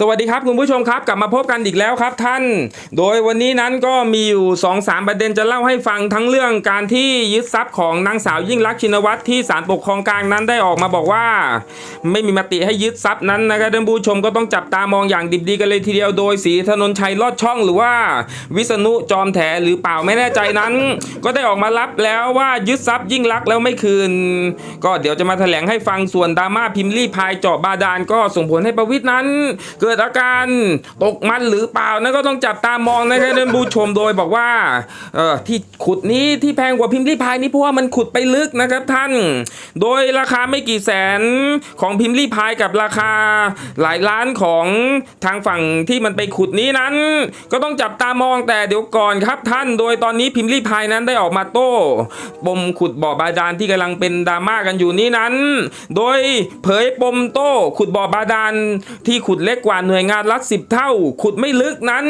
สวัสดีครับคุณผู้ชมครับกลับมาพบกันอีกแล้วครับท่าน โดยวันนี้นั้นก็มีอยู่2อสามประเด็นจะเล่าให้ฟังทั้งเรื่องการที่ยึดทรัพย์ของนางสาวยิ่งรักชินวัตรที่ศาลปกครองกลางนั้นได้ออกมาบอกว่า ไม่มีมติให้ยึดทรัพย์นั้นนะครับท่านผู้ชมก็ต้องจับตามองอย่างดิบดีกันเลยทีเดียวโดยสีถนนชัยลอดช่องหรือว่า วิษณุจอมแถหรือเปล่าไม่แน่ใจนั้น ก็ได้ออกมารับแล้วว่ายึดทรัพย์ยิ่งรักแล้วไม่คืน ก็เดี๋ยวจะมาแถลงให้ฟังส่วนดราม่าพิมพ์ลี่พายเจาะบาดาลก็ส่งผลให้ประวิทย์นั้นกิดอาการตกมันหรือเปล่านั่นก็ต้องจับตามองนะครับท่านผู้ชมโดยบอกว่าเออที่ขุดนี้ที่แพงกว่าพิมพ์ลี่พายนี้เพราะว่ามันขุดไปลึกนะครับท่าน โดยราคาไม่กี่แสนของพิมพ์ลี่พายกับราคาหลายล้านของทางฝั่งที่มันไปขุดนี้นั้น ก็ต้องจับตามองแต่เดี๋ยวก่อนครับท่าน โดยตอนนี้พิมพ์ลี่พายนั้นได้ออกมาโต้ปมขุดบ่อบาดาลที่กำลังเป็นดราม่ากันอยู่นี้นั้น โดยเผยปมโต้ขุดบ่อบาดาลที่ขุดเล็กกว่าหน่วยงานรัฐสิบเท่า ขุดไม่ลึกนั้น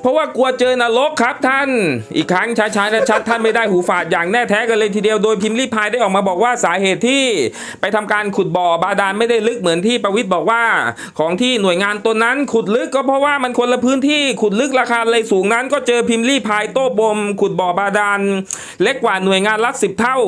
เพราะว่ากลัวเจอนรกครับท่าน อีกครั้งช้าๆและชัดท่านไม่ได้หูฝาดอย่างแน่แท้กันเลยทีเดียวโดยพิมพ์ลี่พายได้ออกมาบอกว่าสาเหตุที่ ไปทำการขุดบ่อบาดาลไม่ได้ลึกเหมือนที่ประวิทย์บอกว่า ของที่หน่วยงานตนนั้นขุดลึกก็เพราะว่ามันคนละพื้นที่ขุดลึกราคาเลยสูงนั้น ก็เจอพิมพ์ลี่พายโต้บม ขุดบ่อบาดาลเล็กกว่าหน่วยงานรัฐสิบเท่า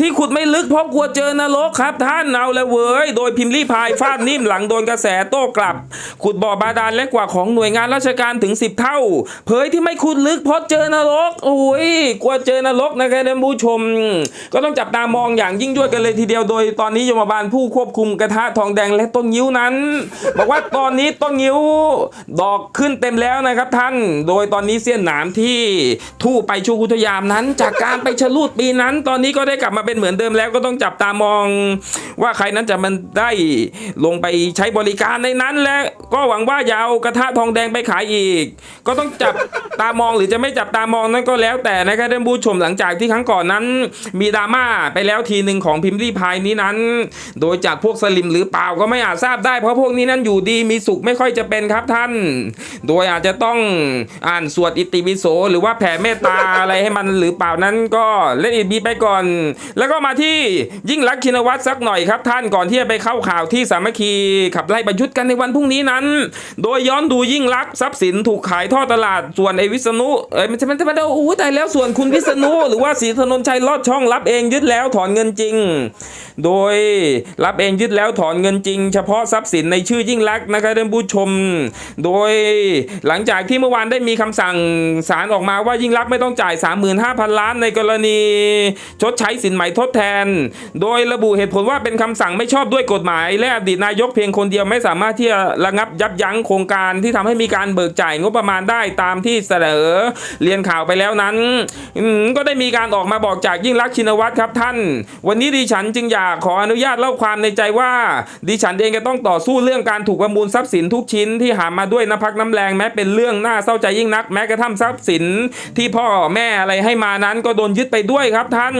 ที่ขุดไม่ลึกเพราะกลัวเจอนรกครับท่านเอาลยเว้ยโดยพิมพ์ลี่พายฟาดนิ่มหลังโดนกระแสโต้กลับขุุดบ่อบาดาลเล็กกว่าของหน่วยงานราชการถึง 10 เท่า เผยที่ไม่ขุดลึกเพราะเจอนรก โอ้ยกลัวเจอนรกนะครับท่านผู้ชม ก็ต้องจับตามองอย่างยิ่งยวดกันเลยทีเดียวโดยตอนนี้ยมบาลผู้ควบคุมกระทะทองแดงและต้นยิ้วนั้น บอกว่าตอนนี้ต้นยิ้วดอกขึ้นเต็มแล้วนะครับท่าน โดยตอนนี้เสี้ยนหนามที่ทู่ไปชูกุทยามนั้น จากการไปชลูดปีนั้น ตอนนี้ก็ได้กลับมาเป็นเหมือนเดิมแล้วก็ต้องจับตามอง ว่าใครนั้นจะมันได้ลงไปใช้บริการในนั้นและก็หวังว่าอย่าเอากระทะทองแดงไปขายอีก ก็ต้องจับตามองหรือจะไม่จับตามองนั่นก็แล้วแต่นะครับท่านผู้ชมหลังจากที่ครั้งก่อนนั้น มีดราม่าไปแล้วทีหนึ่งของพิมพ์รีพายนี้นั้น โดยจากพวกสลิมหรือเปล่าก็ไม่อาจทราบได้เพราะพวกนี้นั้นอยู่ดีมีสุขไม่ค่อยจะเป็นครับท่าน โดยอาจจะต้องอ่านสวดอิติปิโสหรือว่าแผ่เมตตาอะไรให้มันหรือเปล่านั้นก็เล่นอิบีไปก่อน แล้วก็มาที่ยิ่งรักชินวัตรสักหน่อยครับท่านก่อนที่จะไปเข้าข่าวที่สามัคคีขับไล่ประยุทธ์กันในวันพรุ่งนี้นั้น โดยย้อนดูยิ่งรักษณ์ทรัพย์สินถูกขายทอดตลาดส่วนไอวิษณุเอ้ยมันจะมันจะมันจะโอ้โหตายแล้วส่วนคุณวิษณุหรือว่าศรีถนนชัยลอดช่องรับเองยึดแล้วถอนเงินจริง โดยรับเองยึดแล้วถอนเงินจริง เฉพาะทรัพย์สินในชื่อยิ่งรักษณ์นะครับท่านผู้ชม โดยหลังจากที่เมื่อวานได้มีคำสั่งศาลออกมาว่ายิ่งรักษณ์ไม่ต้องจ่าย 35,000 ล้านในกรณี ชดใช้สินใหม่ทดแทน โดยระบุเหตุผลว่าเป็นคำสั่งไม่ชอบด้วยกฎหมาย และอดีตนายกเพียงคนเดียวไม่สามารถที่จะระงับยับยั้งโครงการที่ทำให้มีการเบิกจ่ายงบประมาณได้ตามที่เสนอเรียนข่าวไปแล้วนั้น ก็ได้มีการออกมาบอกจากยิ่งรักชินวัตรครับท่าน วันนี้ดิฉันจึงอยากขออนุญาตเล่าความในใจว่า ดิฉันเองก็ต้องต่อสู้เรื่องการถูกประมูลทรัพย์สินทุกชิ้นที่หามาด้วยน้ำพักน้ำแรงแม้เป็นเรื่องน่าเศร้าใจยิ่งนัก แม้กระทั่งทรัพย์สินที่พ่อแม่อะไรให้มานั้นก็โดนยึดไปด้วยครับท่าน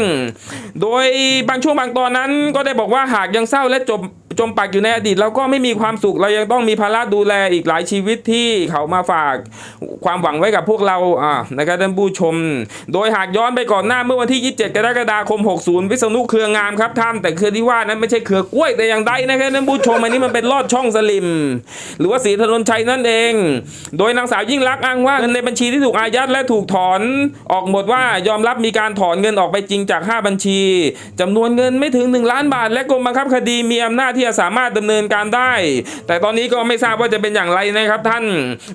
โดยบางช่วงบางตอนนั้นก็ได้บอกว่าหากยังเศร้าและจม จมปักอยู่ในอดีตเราก็ไม่มีความสุขเรายังต้องมีภาระดูแลอีกหลายชีวิตที่เขามาฝากความหวังไว้กับพวกเราอ่านะครับท่านผู้ชม โดยหากย้อนไปก่อนหน้าเมื่อวันที่ 27 กรกฎาคม 60 วิษณุเครืองามครับท่านแต่เครือที่ว่านั้นไม่ใช่เครือกล้วยแต่อย่างใดนะครับท่านผู้ชมอันนี้มันเป็นลอดช่องสลิม หรือว่าสีถนนชัยนั่นเอง โดยนางสาวยิ่งรักอ้างว่าเงินในบัญชีที่ถูกอายัดและถูกถอนออกหมดว่ายอมรับมีการถอนเงินออกไปจริงจาก 5 บัญชีจำนวนเงินไม่ถึง 1 ล้านบาท และกรมบังคับคดีมีอำนาจที่จะสามารถดำเนินการได้ แต่ตอนนี้ก็ไม่ทราบว่าจะเป็นอย่างไรนะครับท่าน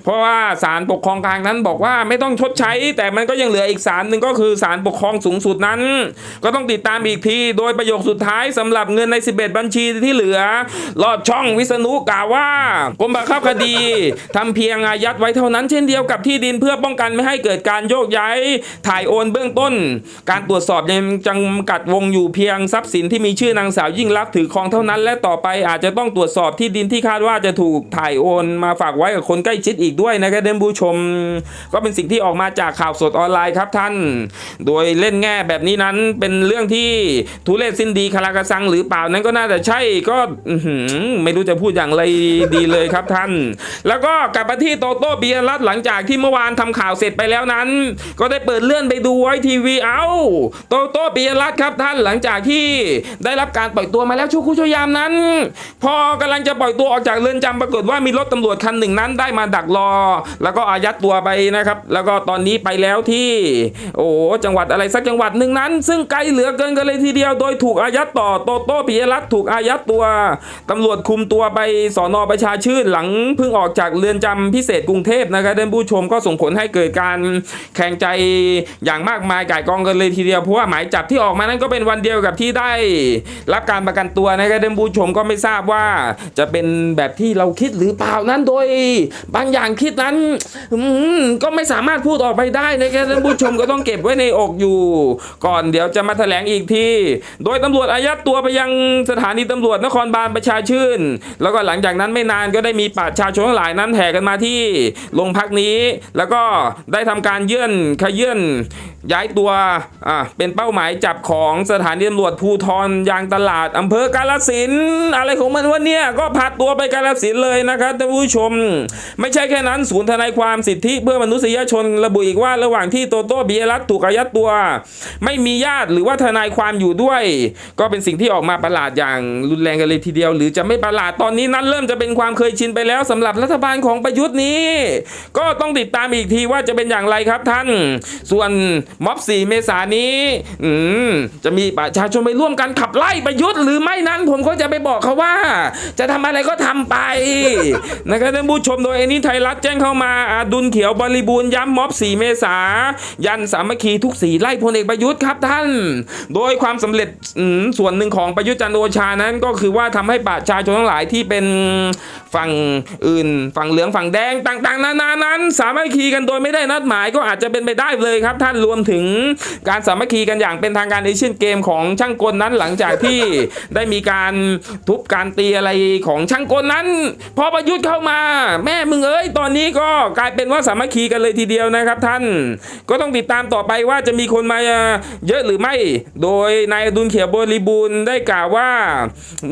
เพราะว่าศาลปกครองกลางนั้นบอกว่าไม่ต้องชดใช้ แต่มันก็ยังเหลืออีกศาลหนึ่งก็คือศาลปกครองสูงสุดนั้น ก็ต้องติดตามอีกที โดยประโยคสุดท้ายสำหรับเงินใน 11 บัญชีที่เหลือลอดช่องวิษณุกล่าวว่ากรมบังคับคดีทำเพียงอายัดไว้เท่านั้นเช่นเดียวกับที่ดินเพื่อป้องกันไม่ให้เกิดการโยกย้ายถ่ายโอนเบื้องต้น การตรวจสอบยังจำกัดวงอยู่เพียงทรัพย์สินที่มีชื่อนางสาวยิ่งรักษณ์ถือครองเท่านั้นและต่อไปอาจจะต้องตรวจสอบที่ดินที่คาดว่าจะถูกถ่ายโอนมาฝากไว้กับคนใกล้ชิดอีกด้วยนะครับท่านผู้ชม ก็เป็นสิ่งที่ออกมาจากข่าวสดออนไลน์ครับท่าน โดยเล่นแง่แบบนี้นั้นเป็นเรื่องที่ทุเรศสิ้นดีคาราคาซังหรือเปล่านั้นก็น่าจะใช่ก็ไม่รู้จะพูดอย่างไรดีเลยครับท่าน แล้วก็กลับมาที่โตโต้เบียร์รัตหลังจากที่เมื่อวานทำข่าวเสร็จไปแล้วนั้น ก็ได้เปิดเลื่อนไปดูไว้ทีวีเอาโตโต้เบียร์รัตครับท่านหลังจากที่ได้รับการปล่อยตัวมาแล้วชั่วครู่ชั่วยามนั้นพอกำลังจะปล่อยตัวออกจากเรือนจำปรากฏว่ามีรถตำรวจคันหนึ่งนั้นได้มาดักรอ แล้วก็อายัดตัวไปนะครับ แล้วก็ตอนนี้ไปแล้วที่ โอ้จังหวัดอะไรสักจังหวัดหนึ่งนั้น ซึ่งไกลเหลือเกินกันเลยทีเดียว โดยถูกอายัดต่อโตโต้ปิยรัตน์ถูกอายัดตัวตำรวจคุมตัวไปสอนอประชาชื่นหลังเพิ่งออกจากเรือนจำพิเศษกรุงเทพนะครับท่านผู้ชมก็ส่งผลให้เกิดการแข่งใจอย่างมากมายก่ายกองกันเลยทีเดียวเพราะว่าหมายจับที่ออกมานั้นก็เป็นวันเดียวกับที่ได้ รับการประกันตัวนะครับท่านผู้ชมก็ไม่ทราบว่าจะเป็นแบบที่เราคิดหรือเปล่านั้นโดย บางอย่างคิดนั้นก็ไม่สามารถพูดออกไปได้นะครับท่านผู้ชมก็ต้องเก็บไว้ในอกอยู่ ก่อนเดี๋ยวจะมาแถลงอีกที โดยตำรวจอายัดตัวไปยังสถานีตำรวจนครบาลประชาชื่น แล้วก็หลังจากนั้นไม่นานก็ได้มีประชาชนหลายนั้นแห่กันมาที่โรงพักนี้ แล้วก็ได้ทำการเยื่อนขยื่นย้ายตัวอ่าเป็นเป้าหมายจับของสถานีตำรวจภูธรยางตลาดอำเภอกาลสินอะไรของมันวะเนี่ยก็พาตัวไปกาลสินเลยนะครับท่านผู้ชม ไม่ใช่แค่นั้นศูนย์ทนายความสิทธิเพื่อมนุษยชนระบุอีกว่าระหว่างที่โตโต้บิยรัตถูกอายัดตัว ไม่มีญาติหรือว่าทนายความอยู่ด้วย ก็เป็นสิ่งที่ออกมาประหลาดอย่างรุนแรงกันเลยทีเดียว หรือจะไม่ประหลาดตอนนี้นั้นเริ่มจะเป็นความเคยชินไปแล้วสำหรับรัฐบาลของประยุทธ์นี้ ก็ต้องติดตามอีกทีว่าจะเป็นอย่างไรครับท่าน ส่วนม็อบ4เมษายนนี้อืจะมีประชาชนไปร่วมกันขับไล่ประยุทธ์หรือไม่นั้นผมก็จะไปบอกเขาว่า จะทำอะไรก็ทำไปนะครับท่านผู้ชมโดยอันนี้ไทยรัฐแจ้งเข้ามาอาดุลเขียวบริบูรณ์ย้ำม็อบ 4 เมษา ยันสามัคคีทุกสีไล่พลเอกประยุทธ์ครับท่าน โดยความสำเร็จส่วนหนึ่งของประยุทธ์จันโอชานั้นก็คือว่าทำให้ประชาชนทั้งหลายที่เป็นฝั่งอื่นฝั่งเหลืองฝั่งแดงต่างๆ นานานั้น สามัคคีกันโดยไม่ได้นัดหมายก็อาจจะเป็นไปได้เลยครับ ท่านรวมถึงการสามัคคีกันอย่างเป็นทางการเอเชียนเกมของช่างกลนั้นหลังจากที่ได้มีการทุบการตีอะไรของช่างกลนั้น พอประยุทธ์เข้ามา แม่มึงเอ้ยตอนนี้ก็กลายเป็นว่าสามัคคีกันเลยทีเดียวนะครับท่าน ก็ต้องติดตามต่อไปว่าจะมีคนมาเยอะหรือไม่ โดยนายดุลเขียวบริบูรณ์ได้กล่าวว่า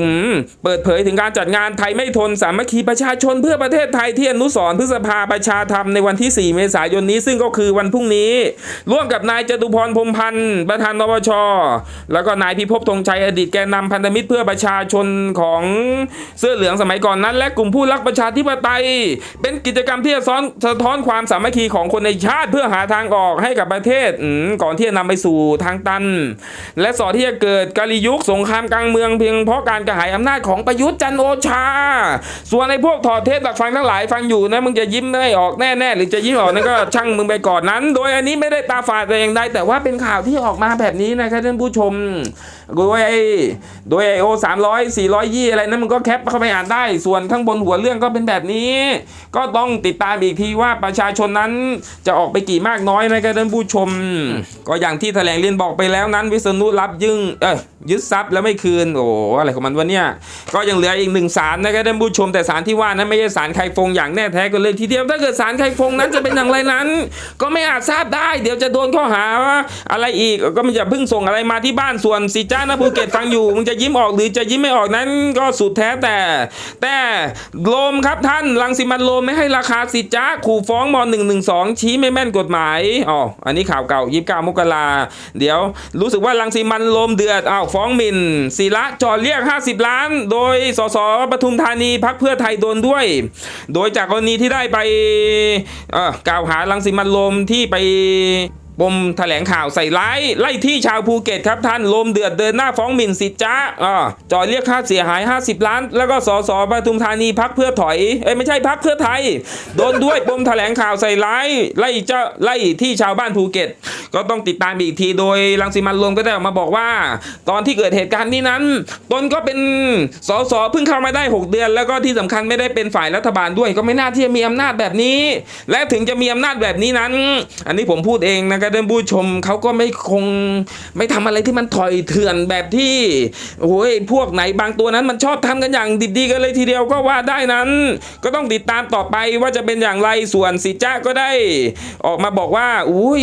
อืมเปิดเผยถึงการจัดงานไทยไม่ทนสามัคคีประชาชนเพื่อประเทศไทยที่อนุสรพฤษภาประชาธรรมในวันที่ 4 เมษายนนี้ ซึ่งก็คือวันพรุ่งนี้ ร่วมกับนายจตุพรพรมพันธ์ประธานนปชแล้วก็นายพิภพธงชัยอดีตแกนนำพันธมิตรเพื่อประชาชนของเสื้อเหลืองสมัยก่อนนั้น และกลุ่มผู้รักประชาธิปไตย เป็นกิจกรรมที่จะซ้อนสะท้อนความสามัคคีของคนในชาติเพื่อหาทางออกให้กับประเทศก่อนที่จะนำไปสู่ทางตัน และสอที่จะเกิดกาลียุคสงครามกลางเมืองเพียงเพราะการกระหายอำนาจของประยุทธ์จันโอชา ส่วนในพวกถอดเทปดักฟังทั้งหลายฟังอยู่นะมึงจะยิ้มไม่ออกแน่ๆหรือจะยิ้มออกนั่นก็ช่างมึงไปก่อนนั้น โดยอันนี้ไม่ได้ตาฝาดแต่อย่างใดแต่ว่าเป็นข่าวที่ออกมาแบบนี้นะครับท่านผู้ชม โดยไอ้โดยไอโอสามร้อยสี่ร้อยยี่อะไรนั้นมึงก็แคปเข้าไปอ่านได้ ส่วนข้างบนหัวเรื่องก็เป็นแบบนี้ ก็ต้องติดตามอีกทีว่าประชาชนนั้นจะออกไปกี่มากน้อยนะครับท่านผู้ชม ก็อย่างที่แถลงเรียนบอกไปแล้วนั้น วิษณุรับยึงเอ้ยยึดทรัพย์แล้วไม่คืนโอ้อะไรของมันวะเนี่ยก็ยังเหลืออีกหนึ่งสารนะครับท่านผู้ชม แต่สารที่ว่านั้นไม่ใช่สารไข่ฟงอย่างแน่แท้กันเลยทีเดียวถ้าเกิดสารไข่ฟงนั้นจะเป็นอย่างไรนั้น ก็ไม่อาจทราบได้ เดี๋ยวจะโดนข้อหาอะไรอีกก็มันจะเพิ่งส่งอะไรมาที่บ้านส่วนสีจ้านะภูเก็ตฟังอยู่มึงจะยิ้มออกหรือจะยิ้มไม่ออกนั้นก็สุดแท้แต่ แต่โลมครับท่านรังสิมันโลมไม่ให้ราคาสิจ้าขู่ฟ้องม .112 ชี้ไม่แม่นกฎหมายอ๋ออันนี้ข่าวเก่ายิบเก้ามกราเดี๋ยวรู้สึกว่ารังสิมันโลมเดือดอ้าวฟ้องหมิ่นศิระจอดเรียก 50 ล้าน โดยสสปทุมธานีพักเพื่อไทยโดนด้วย โดยจากกรณีที่ได้ไปเอ่อกล่าวหารังสิมันโลมที่ไป ปมแถลงข่าวใส่ร้ายไล่ที่ชาวภูเก็ตครับท่านลมเดือดเดินหน้าฟ้องหมิ่นสิทธิ์จ้าอ่าจอดเรียกค่าเสียหาย 50 ล้าน แล้วก็สสปทุมธานีพักเพื่อถอยเอ้ไม่ใช่พักเพื่อไทย โดนด้วยปมแถลงข่าวใส่ร้ายไล่เจ้าไล่ที่ชาวบ้านภูเก็ต ก็ต้องติดตามอีกทีโดยรังสิมันต์โรมก็ได้ออกมาบอกว่า ตอนที่เกิดเหตุการณ์นี้นั้น ตนก็เป็นสสเพิ่งเข้ามาได้ 6 เดือน แล้วก็ที่สำคัญไม่ได้เป็นฝ่ายรัฐบาลด้วย ก็ไม่น่าที่จะมีอำนาจแบบนี้ และถึงจะมีอำนาจแบบนี้นั้น อันนี้ผมพูดเองนะครับท่านผู้ชมเขาก็ไม่คงไม่ทำอะไรที่มันถอยเถื่อนแบบที่โอ้ยพวกไหนบางตัวนั้นมันชอบทำกันอย่างดิบดีกันเลยทีเดียวก็ว่าได้นั้น ก็ต้องติดตามต่อไปว่าจะเป็นอย่างไรส่วนสิจ้าก็ได้ ออกมาบอกว่า อุ้ย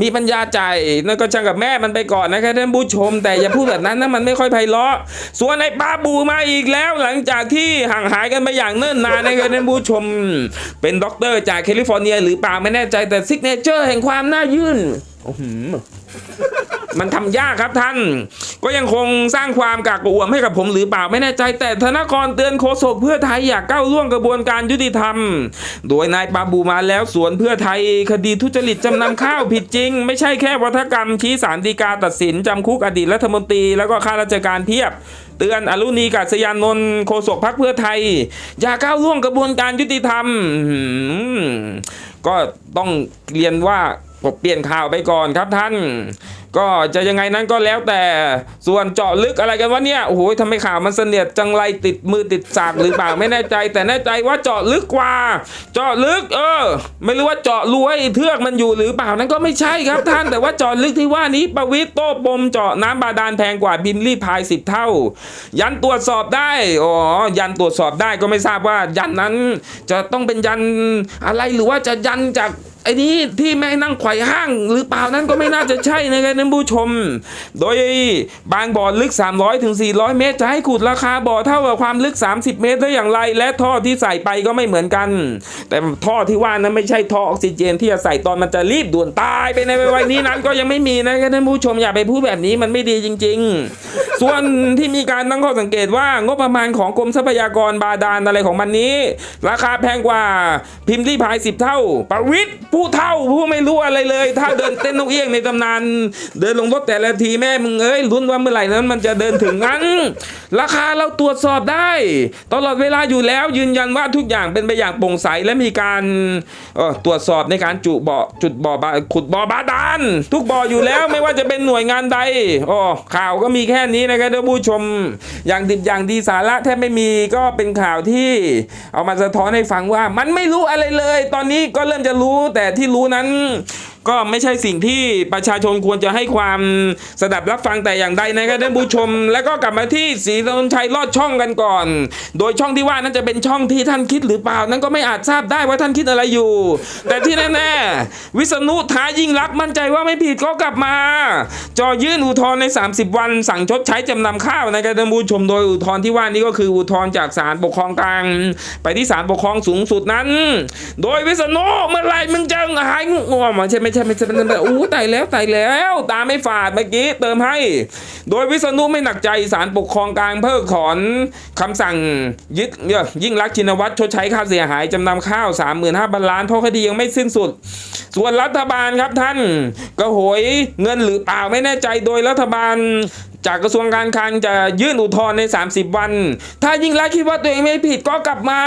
มีปัญญาใจนั่นก็ช่างกับแม่มันไปก่อนนะครับท่านผู้ชม แต่อย่าพูดแบบนั้นนะมันไม่ค่อยไพเราะ ส่วนไอ้ป้าบูมาอีกแล้วหลังจากที่ห่างหายกันไปอย่างเนิ่นนานนะครับท่านผู้ชม เป็นด็อกเตอร์จากแคลิฟอร์เนีย หรือเปล่าไม่แน่ใจแต่ซิกเนเจอร์แห่งความน่ายื่นมันทำยากครับท่าน ก็ยังคงสร้างความกากอ่วมให้กับผมหรือเปล่าไม่แน่ใจ แต่ธนกรเตือนโฆษกเพื่อไทยอยากก้าวล่วงกระบวนการยุติธรรม โดยนายปาบูมาแล้วสวนเพื่อไทย คดีทุจริตจำนำข้าวผิดจริง ไม่ใช่แค่วัฒกรรมชี้สารดีกาตัดสินจำคุกอดีตรัฐมนตรี แล้วก็ข้าราชการเพียบ เตือนอรุณีกาศยานนท์โฆษกพักเพื่อไทย อย่าก้าวล่วงกระบวนการยุติธรรมก็ต้องเรียนว่า ผมเปลี่ยนข่าวไปก่อนครับท่าน ก็จะยังไงนั้นก็แล้วแต่ส่วนเจาะลึกอะไรกันวะเนี่ยโอ้โหทำไมข่าวมันเสนียดจังไรติดมือติดสากหรือเปล่าไม่แน่ใจ แต่แน่ใจว่าเจาะลึกกว่า เจาะลึก เออ ไม่รู้ว่าเจาะรวยเทือกมันอยู่หรือเปล่านั้นก็ไม่ใช่ครับท่าน แต่ว่าเจาะลึกที่ว่านี้ประวิตโต้ปมเจาะน้ำบาดาลแพงกว่าพิมพ์รีพายสิบเท่า ยันตรวจสอบได้อ๋อยันตรวจสอบได้ก็ไม่ทราบว่ายันนั้น จะต้องเป็นยันอะไรหรือว่าจะยันจากไอ้นี่ที่แม่นั่งไขว่ห้างหรือเปล่านั้นก็ไม่น่าจะใช่นะครับท่านผู้ชม โดยบางบ่อลึก 300ถึง400 เมตร จะให้ขุดราคาบ่อเท่ากับความลึก 30 เมตรได้อย่างไร และท่อที่ใส่ไปก็ไม่เหมือนกัน แต่ท่อที่ว่านั้นไม่ใช่ท่อออกซิเจน ที่จะใส่ตอนมันจะรีบด่วนตายไปในวัยนี้นั้นก็ยังไม่มีนะครับท่านผู้ชมอย่าไปพูดแบบนี้มันไม่ดีจริง ๆ ส่วนที่มีการตั้งข้อสังเกตว่างบประมาณของกรมทรัพยากรบาดาลอะไรของมันนี้ ราคาแพงกว่าพิมพ์รีพายสิบเท่าประวิทย์ผู้เท่าผู้ไม่รู้อะไรเลยถ้าเดินเต้นนกเอี้ยงในตำนาน เดินลงรถแต่ละทีแม่มึงเอ้ยลุ้นว่าเมื่อไหร่นั้นมันจะเดินถึงงั้น ราคาเราตรวจสอบได้ ตลอดเวลาอยู่แล้วยืนยันว่าทุกอย่างเป็นไปอย่างโปร่งใสและมีการตรวจสอบในการจุบ่อจุดบ่อบาขุดบ่อบาดาลทุกบ่ออยู่แล้วไม่ว่าจะเป็นหน่วยงานใดอ๋อข่าวก็มีแค่นี้นะครับท่านผู้ชม อย่างดิบอย่างดีสาระแทบไม่มีก็เป็นข่าวที่ เอามาสะท้อนให้ฟังว่ามันไม่รู้อะไรเลย ตอนนี้ก็เริ่มจะรู้แต่แต่ที่รู้นั้น ก็ไม่ใช่สิ่งที่ประชาชนควรจะให้ความสดับรับฟังแต่อย่างใดนะครับท่านผู้ชม แล้วก็กลับมาที่ศรีถนชัยลอดช่องกันก่อน โดยช่องที่ว่านั้นจะเป็นช่องที่ท่านคิดหรือเปล่า นั้นก็ไม่อาจทราบได้ว่าท่านคิดอะไรอยู่ แต่ที่แน่ๆวิษณุท้ายิ่งรักมั่นใจว่าไม่ผิดก็กลับมา จอยื่นอุทธรณ์ใน 30 วัน สั่งชดใช้จำนำข้าวนะครับท่านผู้ชมโดยอุทธรณ์ที่ว่านี้ก็คืออุทธรณ์จากศาลปกครองกลาง ไปที่ศาลปกครองสูงสุดนั้น โดยวิษณุเมื่อไหรมึงจะหายง่วงไม่ใช่ไม่ใช่ไม่ใช่ไม่ใช่ไม่ใช่อู้ตายแล้วตายแล้ว ตาไม่ฝาดเมื่อกี้เติมให้ โดยวิษณุไม่หนักใจศาลปกครองกลางเพิกถอนคำสั่งยึดเนี่ยยิ่งรักชินวัตรชดใช้ค่าเสียหายจำนำข้าว 35,000ล้านเพราะคดียังไม่สิ้นสุด ส่วนรัฐบาลครับท่านก็โหยเงินหรือเปล่าไม่แน่ใจโดยรัฐบาล จากกระทรวงการคลังจะยื่นอุทธรณ์ใน 30 วัน ถ้ายิ่งรักคิดว่าตัวเองไม่ผิดก็กลับมา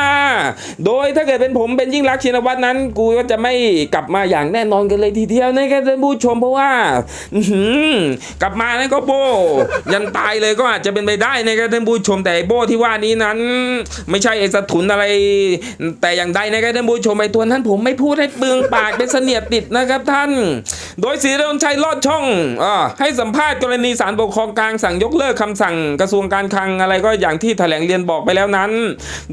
โดยถ้าเกิดเป็นผมเป็นยิ่งรักชินวัตรนั้น กูก็จะไม่กลับมาอย่างแน่นอนกันเลยทีเดียวนะครับท่านผู้ชมเพราะว่าอืกลับมานั้นก็โบ ยันตายเลยก็อาจจะเป็นไปได้นะครับท่านผู้ชมแต่โบที่ว่านี้นั้น ไม่ใช่ไอ้สถุนอะไร แต่อย่างใดนะครับท่านผู้ชมไอ้ตัวนั้นผมไม่พูดให้เปืองปากเป็นเสนียดติดนะครับท่าน โดยศรีดนชัยลอดช่องอให้สัมภาษณ์กรณีศาลปกครองกลางสั่งยกเลิกคำสั่งกระทรวงการคลังอะไรก็อย่างที่แถลงเรียนบอกไปแล้วนั้น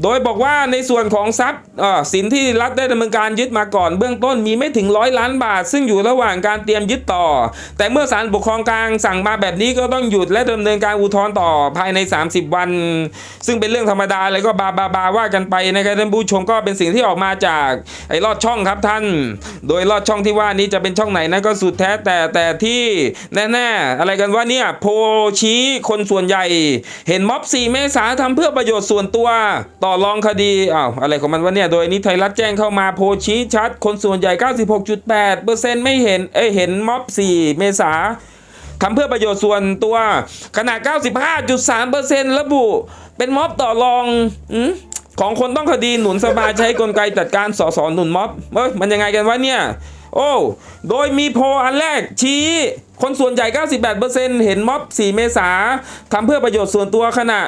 โดยบอกว่าในส่วนของทรัพย์สินที่รัฐได้ดำเนินการยึดมาก่อนเบื้องต้นมีไม่ถึงร้อยล้านบาท ซึ่งอยู่ระหว่างการเตรียมยึดต่อ แต่เมื่อศาลปกครองกลางสั่งมาแบบนี้ก็ต้องหยุดและดำเนินการอุทธรณ์ต่อภายใน 30 วัน ซึ่งเป็นเรื่องธรรมดาเลยก็บาบาบาว่ากันไปนะครับท่านผู้ชมก็เป็นสิ่งที่ออกมาจากไอ้ลอดช่องครับท่าน โดยลอดช่องที่ว่านี้จะเป็นช่องไหนนั้นก็สุดแท้แต่แต่ที่แน่ๆอะไรกันว่าเนี่ยโพลชี้คนส่วนใหญ่ เห็นม็อบ 4 เมษาทำเพื่อประโยชน์ส่วนตัว ต่อรองคดีอ้าวอะไรของมันวะเนี่ย โดยนี้ไทยรัฐแจ้งเข้ามาโพชี้ชัด คนส่วนใหญ่ 96.8%ไม่เห็น เอ้ย เห็นม็อบ 4 เมษาทำเพื่อประโยชน์ส่วนตัว ขนาด 95.3%ระบุ เป็นม็อบต่อรองอมของคนต้องคดีหนุนสภาใช้กลไกจัดการสสหนุนม็อบเอ้ยมันยังไงกันวะเนี่ย โอ้ โดยมีโพอันแรกชี้ คนส่วนใหญ่ 98%เห็นม็อบ 4 เมษาทำเพื่อประโยชน์ส่วนตัวขณะ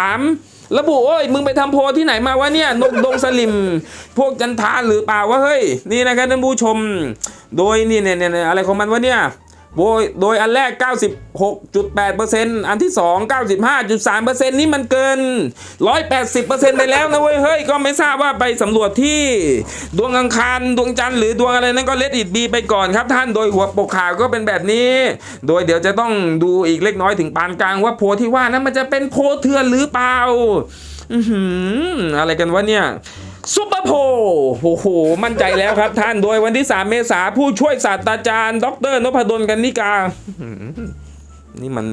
95.3 ระบุโอ้ย มึงไปทำโพลที่ไหนมาวะเนี่ย นกดงสลิม พวกจันทานหรือเปล่าวะเฮ้ย นี่นะครับท่านผู้ชม โดยนี่เนี่ยเนี่ยอะไรของมันวะเนี่ย โดยโดยอันแรก 96.8%อันที่ 2 95.3%นี่มันเกิน 180%ไปแล้วนะเว้ย เฮ้ย ก็ไม่ทราบว่าไปสำรวจที่ดวงอังคาร ดวงจันทร์หรือดวงอะไรนั้นก็เลดอิดบีไปก่อนครับท่าน โดยหัวปกข่าวก็เป็นแบบนี้ โดยเดี๋ยวจะต้องดูอีกเล็กน้อยถึงปานกลางว่าโพลที่ว่านั้นมันจะเป็นโพลเถื่อนหรือเปล่า อือหืออะไรกันวะเนี่ย ซุปเปอร์โพลโอ้โห มั่นใจแล้วครับท่านโดยวันที่ 3 เมษาผู้ช่วยศาสตราจารย์ ดรนพดลกันนิกา นี่มัน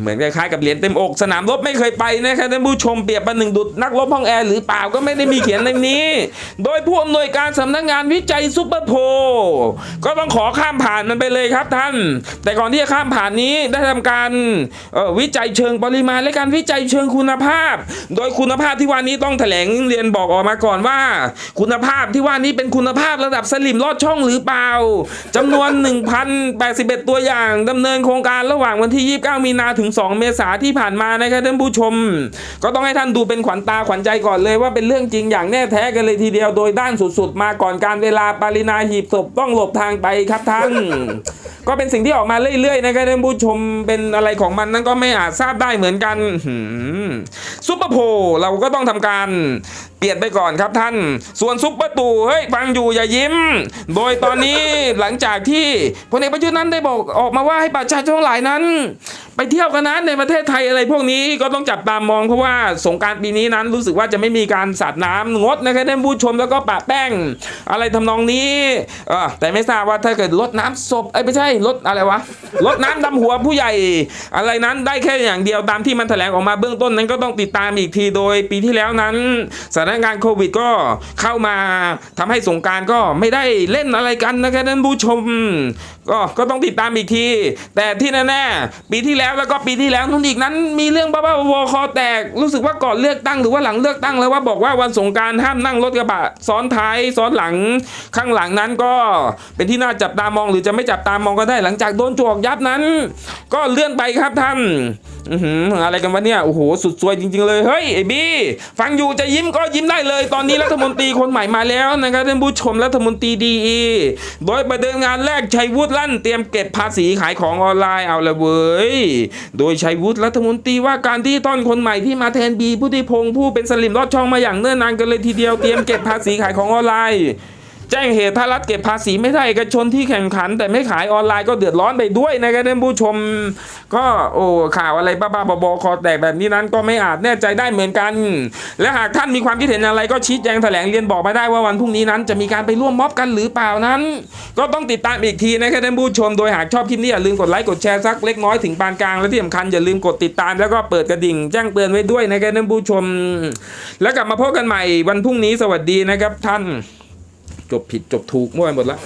เหมือนคล้ายๆกับเหรียญเต็มอก สนามรบไม่เคยไปนะครับท่านผู้ชมเปรียบประหนึ่งดุดนักรบห้องแอร์หรือเปล่าก็ไม่ได้มีเขียนในนี้ โดยผู้อำนวยการสำนักงานวิจัยซุปเปอร์โพลก็ต้องขอข้ามผ่านมันไปเลยครับท่าน แต่ก่อนที่จะข้ามผ่านนี้ได้ทำการวิจัยเชิงปริมาณและการวิจัยเชิงคุณภาพ โดยคุณภาพที่ว่านี้ต้องแถลงเรียนบอกออกมาก่อนว่า คุณภาพที่ว่านี้เป็นคุณภาพระดับสลิมลอดช่องหรือเปล่าจำนวน 1,081 ตัวอย่างดำเนินโครงการระหว่างวันที่29 มีนาถึง 2 เมษาที่ผ่านมานะครับท่านผู้ชม ก็ต้องให้ท่านดูเป็นขวัญตาขวัญใจก่อนเลยว่าเป็นเรื่องจริงอย่างแน่แท้กันเลยทีเดียวโดยด้านสุดๆ มาก่อนการเวลาปารินาหีบศพต้องหลบทางไปครับท่านก็เป็นสิ่งที่ออกมาเรื่อยๆนะครับท่านผู้ชมเป็นอะไรของมันนั้นก็ไม่อาจทราบได้เหมือนกันซุปเปอร์โพลเราก็ต้องทำการ เปลี่ยนไปก่อนครับท่าน ส่วนซุปเปอร์ตู่เฮ้ยฟังอยู่อย่ายิ้ม โดยตอนนี้หลังจากที่พลเอกประยุทธ์นั้นได้บอกออกมาว่าให้ประชาชนหลายนั้น ไปเที่ยวกันนะในประเทศไทยอะไรพวกนี้ก็ต้องจับตามองเพราะว่าสงการปีนี้นั้นรู้สึกว่าจะไม่มีการสาดน้ำงดนะครับท่านผู้ชมแล้วก็ปะแป้ง อะไรทำนองนี้เออแต่ไม่ทราบว่าถ้าเกิดลดน้ำศพไอ้ไม่ใช่ลดอะไรวะลดน้ำดำหัวผู้ใหญ่ อะไรนั้นได้แค่อย่างเดียวตามที่มันแถลงออกมาเบื้องต้นนั้นก็ต้องติดตามอีกทีโดยปีที่แล้วนั้นสถานการณ์โควิดก็เข้ามาทำให้สงการก็ไม่ได้เล่นอะไรกันนะครับท่านผู้ชม ก็ก็ต้องติดตามอีกที แต่ที่แน่ๆปีที่แล้วแล้วก็ปีที่แล้วนู่นอีกนั้น มีเรื่องบ้าๆบอๆคอแตกรู้สึกว่าก่อนเลือกตั้งหรือว่าหลังเลือกตั้งแล้วว่าบอกว่าวันสงการห้ามนั่งรถกระบะซ้อนท้ายซ้อนหลังข้างหลังนั้นก็เป็นที่น่าจับตามองหรือจะไม่จับตามองก็ได้หลังจากโดนจวกยับนั้น ก็เลื่อนไปครับท่านอือหืออะไรกันวะเนี่ยโอ้โหสุดซวยจริง ๆ เลยเฮ้ยไอ้บี้ฟังอยู่จะยิ้มก็ยิ้มได้เลย ตอนนี้รัฐมนตรีคนใหม่มาแล้วนะครับท่านผู้ชมรัฐมนตรีดีโดยประเดิมงานแรกชัยวุฒิลั่นเตรียมเก็บภาษีขายของออนไลน์เอาละเว้ยโดยชัยวุฒิรัฐมนตรีว่าการที่ต้อนคนใหม่ที่มาแทนบีผู้ที่พงษ์ผู้เป็นสลิมลอดช่องมาอย่างเนิ่นนานกันเลยทีเดียวเตรียมเก็บภาษีขายของออนไลน์ แจ้งเหตุถ้ารัฐเก็บภาษีไม่ได้เอกชนที่แข่งขัน แต่ไม่ขายออนไลน์ก็เดือดร้อนไปด้วยนะครับท่านผู้ชม ก็โอ้ข่าวอะไรบ้าๆบอๆคอแตกแบบนี้นั้นก็ไม่อาจแน่ใจได้เหมือนกัน และหากท่านมีความคิดเห็นอะไรก็ชี้แจงแถลงเรียนบอกมาได้ว่าวันพรุ่งนี้นั้น จะมีการไปร่วมม็อบกันหรือเปล่านั้น ก็ต้องติดตามอีกทีนะครับท่านผู้ชม โดยหากชอบคลิปนี้อย่าลืมกดไลค์กดแชร์สักเล็กน้อยถึงปานกลางและที่สำคัญอย่าลืมกดติดตามแล้วก็เปิดกระดิ่งแจ้งเตือนไว้ด้วยนะครับท่านผู้ชม แล้วกลับมาพบกันใหม่วันพรุ่งนี้สวัสดีนะครับท่าน จบผิดจบถูกมั่วไปหมดละ